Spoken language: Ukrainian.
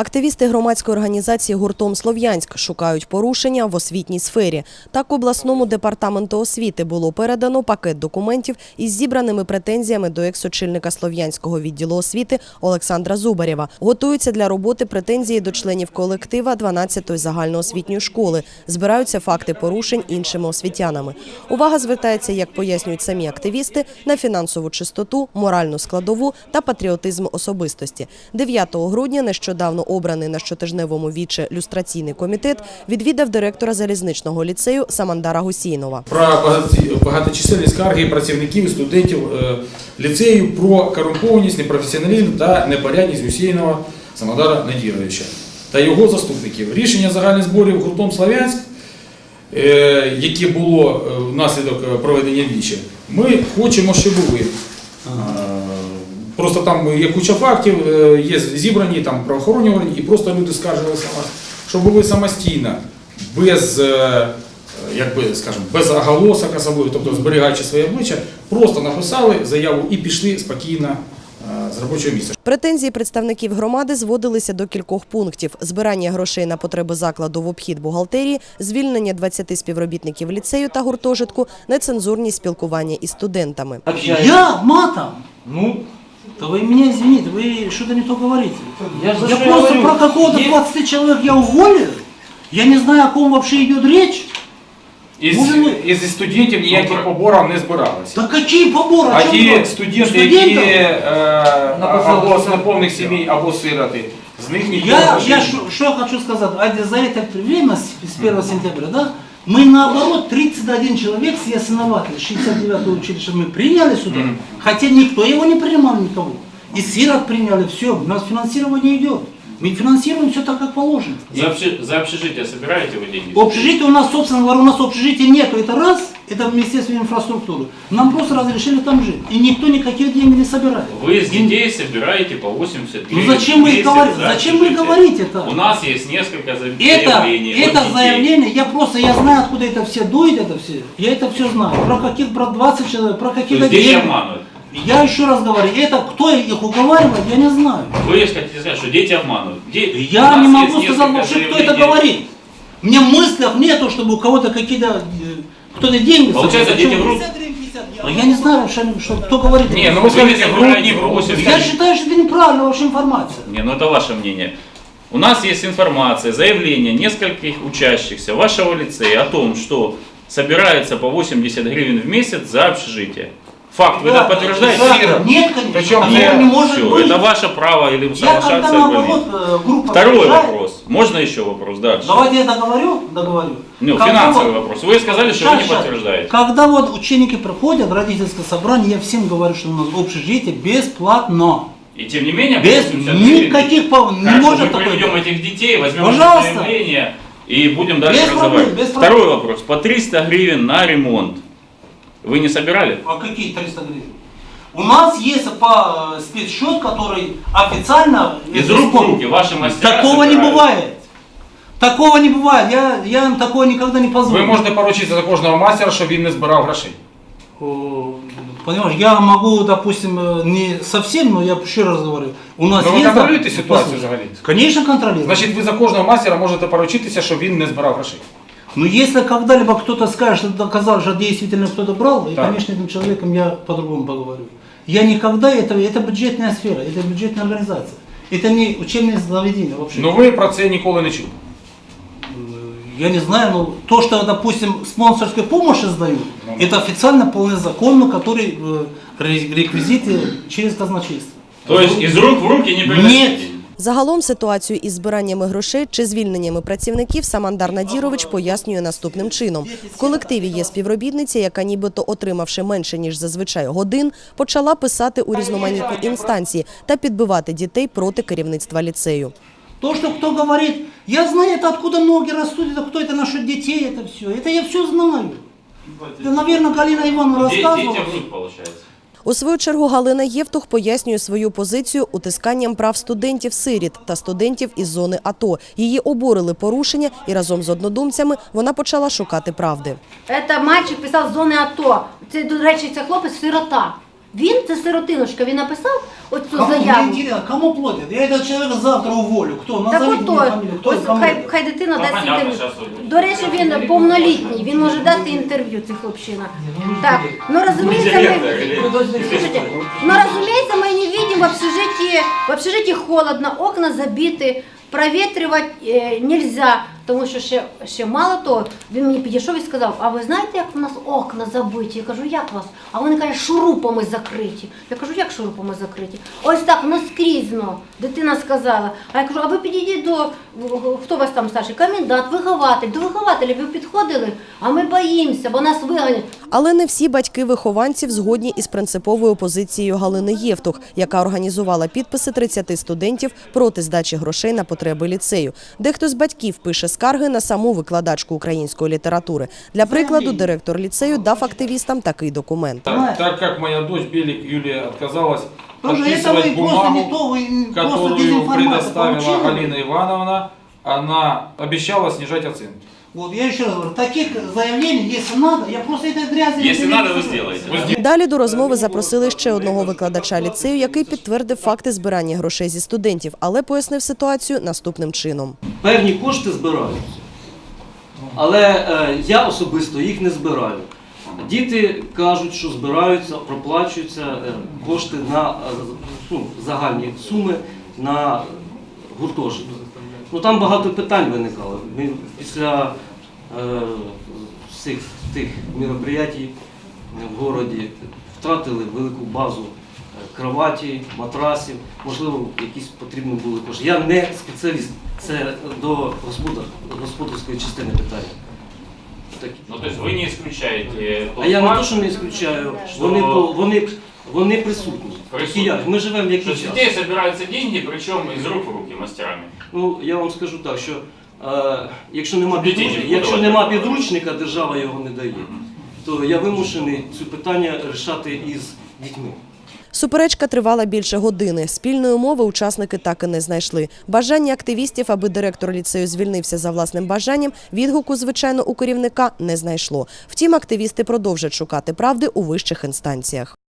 Активісти громадської організації гуртом Слов'янськ шукають порушення в освітній сфері. Так обласному департаменту освіти було передано пакет документів із зібраними претензіями до екс-очільника Слов'янського відділу освіти Олександра Зубарєва. Готуються для роботи претензії до членів колектива 12-ї загальноосвітньої школи. Збираються факти порушень іншими освітянами. Увага звертається, як пояснюють самі активісти, на фінансову чистоту, моральну складову та патріотизм особистості. 9 грудня нещодавно обраний на щотижневому віче люстраційний комітет відвідав директора залізничного ліцею Самандара Гусійнова. про багаточисельні скарги працівників і студентів е, ліцею про корумпованість, непрофесіоналізм та непорядність Гусейнова Самодара Надіровича та його заступників. Рішення загальних зборів гуртом Славянськ, е, яке було е, внаслідок проведення віче, ми хочемо, щоб ви. Просто там є куча фактів, е, є зібрані там правоохоронні органи, і просто люди скаржилися на вас, щоб ви самостійно, без, е, якби скажімо, без оголосок особливих, тобто зберігаючи своє обличчя, просто написали заяву і пішли спокійно е, з робочого місця. Претензії представників громади зводилися до кількох пунктів: збирання грошей на потреби закладу в обхід бухгалтерії, звільнення 20 співробітників ліцею та гуртожитку, нецензурні спілкування із студентами. Я матом? Ну, Да вы меня извините, вы что-то не то говорите. я же Я что просто говорю, про какого-то есть 20 человек я уволю? Я не знаю, о ком вообще идет речь. Із, Може, ми- із студентів ніяких поборів не збиралися. Да какие поборы? О А чем ті вы? студенти, які Студентов? е, На або посаду з неповних сімей, або сироти, з них ніхто Я, грошей я не что, что я хочу сказать, а за это время, с с 1 сентября, да, мы наоборот 31 человек с основателя 69-го училища мы приняли сюда, хотя никто его не принимал никого. И сирот приняли, все, у нас финансирование идет. Мы финансируем все так, как положено. За, обще- за общежитие собираете вы деньги? Общежитие у нас, собственно говоря, у нас общежития нету, это раз, это в Министерстве инфраструктуры. Нам просто разрешили там жить. И никто никаких денег не собирает. Вы из И- детей собираете по 80 Ну гривен зачем вы за Зачем вы общежитие. говорите это? У нас есть несколько за- Это, заявлений это детей. заявление, я просто, я знаю, откуда это все дует, это все. Я это все знаю. Про каких, про 20 человек, про То каких-то денег. обманывают. Я еще раз говорю, это кто их уговаривает, я не знаю. Вы хотите сказать, что дети обманывают. Де- Я не могу сказать вообще, кто это говорит. Мне мыслях нету, чтобы у кого-то какие-то, э, кто-то деньги... Получается, дети врут? Ну, Я не знаю вообще, что, кто говорит. Не, ну Вы скажете, врут, не врут. 80 Я считаю, что это неправильная вообще информация. Не, ну это ваше мнение. У нас есть информация, заявление нескольких учащихся вашего лицея о том, что собирается по 80 гривен в месяц за общежитие. Факт, вы это подтверждаете? Да, Нет, конечно. Причем Такого не может Все, быть. это ваше право или Я соглашаться когда или наоборот нет. э, группа Второй приезжает- вопрос. Можно еще вопрос дальше? Давайте я договорю, договорю. Ну, Когда финансовый вот- вопрос. Вы сказали, что вы не щас. подтверждаете. Когда вот ученики приходят в родительское собрание, я всем говорю, что у нас общежитие бесплатно. И тем не менее, Без 80 гривен. никаких пов... не Хорошо, может мы такое приведем быть. этих детей, возьмем Пожалуйста. их заявление и будем дальше проблем, разговаривать. без проблем. Второй вопрос. По 300 гривен на ремонт. Вы не собирали? А какие 300 гривен? У нас есть по э, спецсчет, который официально... Из рук в руки ваши мастера Такого не собирают. бывает. Такого не бывает. Я, я им такого никогда не позволю. Ви можете поручитися за кожного мастера, щоб він не збирав грошей. О, Понимаешь, я могу, допустим, э, не совсем, но я еще раз говорю, у нас Ну, ви есть... контролюєте ситуацію Послушай, взагалі? Конечно, контролирую. Значить, ви за кожного мастера можете поручитися, щоб він не збирав грошей. Но если когда-либо кто-то скажет, что доказал, что действительно кто-то брал, и, Так. конечно, этим человеком я по-другому поговорю. Я никогда это, это бюджетная сфера, это бюджетная организация. Это не учебное заведение вообще. Ну ви про це ніколи не чули. Я не знаю, но то, что, допустим, спонсорскую помощь сдают, Ну. это официально вполне законно, который э, ре- реквизиты через казначейство. То есть из рук в руки не приносите Нет. деньги? Загалом ситуацію із збираннями грошей чи звільненнями працівників Самандар Надірович пояснює наступним чином: в колективі є співробітниця, яка, нібито отримавши менше ніж зазвичай годин, почала писати у різноманітні інстанції та підбивати дітей проти керівництва ліцею. То, что кто говорит, я знаю, это откуда ноги растут, это кто это насчет детей, это все. Это я все знаю. Это, наверное, Галина Ивановна Де- рассказывала. Детям врут, получается. У свою чергу Галина Євтух пояснює свою позицію утисканням прав студентів-сиріт та студентів із зони АТО. Її обурили порушення, і разом з однодумцями вона почала шукати правди. Це мальчик писав з зони АТО. Це, до речі, це хлопець сирота. Він, це сиротинушка, він написав оцю Кому, мне заяву. интересно, кому платят? Я этого человека завтра уволю. Кто? Так Назовите ото, мне фамилию. Кто? ось кому хай, это? хай дитина Ну, дасть понятно, інтерв'ю. щас от- До речі, він повнолітній, він може дати інтерв'ю, цей хлопчина. Так, ну разумеется, Директор мы... или- Слушайте, ну разумеется, мы не видим в общежитии, в общежитии холодно, окна забиты, проветривать е, нельзя, тому що ще, ще мало того, він мені підійшов і сказав, а ви знаєте, як у нас окна забиті? Я кажу, як вас? А вони кажуть, шурупами закриті. Я кажу, як шурупами закриті? Ось так, наскрізно. Дитина сказала. А я кажу, а ви підійдіть до хто вас там старший? Комендант, вихователь. До вихователя ви підходили, а ми боїмося, бо нас виганять. Але не всі батьки вихованців згодні із принциповою позицією Галини Євтух, яка організувала підписи 30 студентів проти здачі грошей на потреби ліцею. Дехто з батьків пише скарги на саму викладачку української літератури. Для прикладу, директор ліцею дав активістам такий документ. Так, так как моя дочь Белик Юлия отказалась Тоже это подписывать вы просто не бумагу, то, вы просто которую дезинформацию предоставила получили. Галина Ивановна, она обещала снижать оценки. Вот я еще раз говорю, таких заявлений, если надо, я просто этой грязи... Если надо, вы сделаете. Далі до розмови запросили ще одного викладача ліцею, який підтвердив факти збирання грошей зі студентів, але пояснив ситуацію наступним чином. Певні кошти збираються. Але е, я особисто їх не збираю. Діти кажуть, що збираються, проплачуються е, кошти на е, ну, загальні суми на гуртожиток. Ну там багато питань виникало. Ми після е, всіх тих мероприятій в городі втратили велику базу е, кроваті, матрасів, можливо, якісь потрібні були кошти. Я не спеціаліст, це до господар, господарської частини питання. Такі. Ну, то есть вы не исключаете тот А я не факт, то, що не ісключаю, що- вони, по- вони, вони присутні. Присутні. Як? Ми живемо в что який с час. детей собираются деньги, причем из рук в руки мастерами. Ну, я вам скажу так, що е, якщо нема підручника, якщо нема підручника, держава його не дає, то я вимушений це питання рішати із дітьми. Суперечка тривала більше години. Спільної мови учасники так і не знайшли. Бажання активістів, аби директор ліцею звільнився за власним бажанням, відгуку, звичайно, у керівника не знайшло. Втім, активісти продовжать шукати правди у вищих інстанціях.